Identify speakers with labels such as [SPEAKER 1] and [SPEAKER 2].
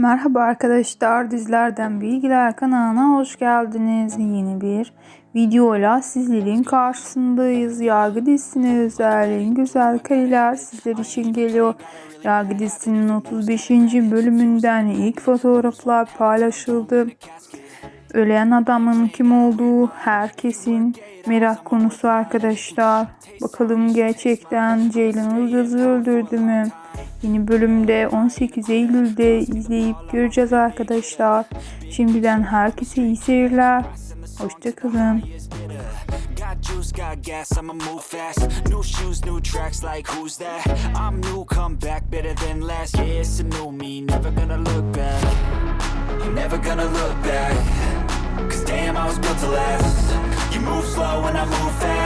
[SPEAKER 1] Merhaba arkadaşlar, Dizlerden Bilgiler kanalına hoş geldiniz. Yeni bir videoyla sizlerin karşısındayız. Yargı dizisine özel en güzel kareler sizler için geliyor. Yargı dizisinin 35. bölümünden ilk fotoğraflar paylaşıldı. Ölen adamın kim olduğu herkesin merak konusu arkadaşlar. Bakalım gerçekten Ceylan Ilgaz'ı öldürdü mü? Yeni bölümde 18 Eylül'de izleyip göreceğiz arkadaşlar. Şimdiden herkese iyi seyirler. Hoşçakalın.
[SPEAKER 2] Got juice, got gas, I'ma move fast. New shoes, new tracks, like who's that? I'm new, come back better than last. Yeah, it's a new me, never gonna look back. Never gonna look back. Cause damn, I was built to last. You move slow and I move fast.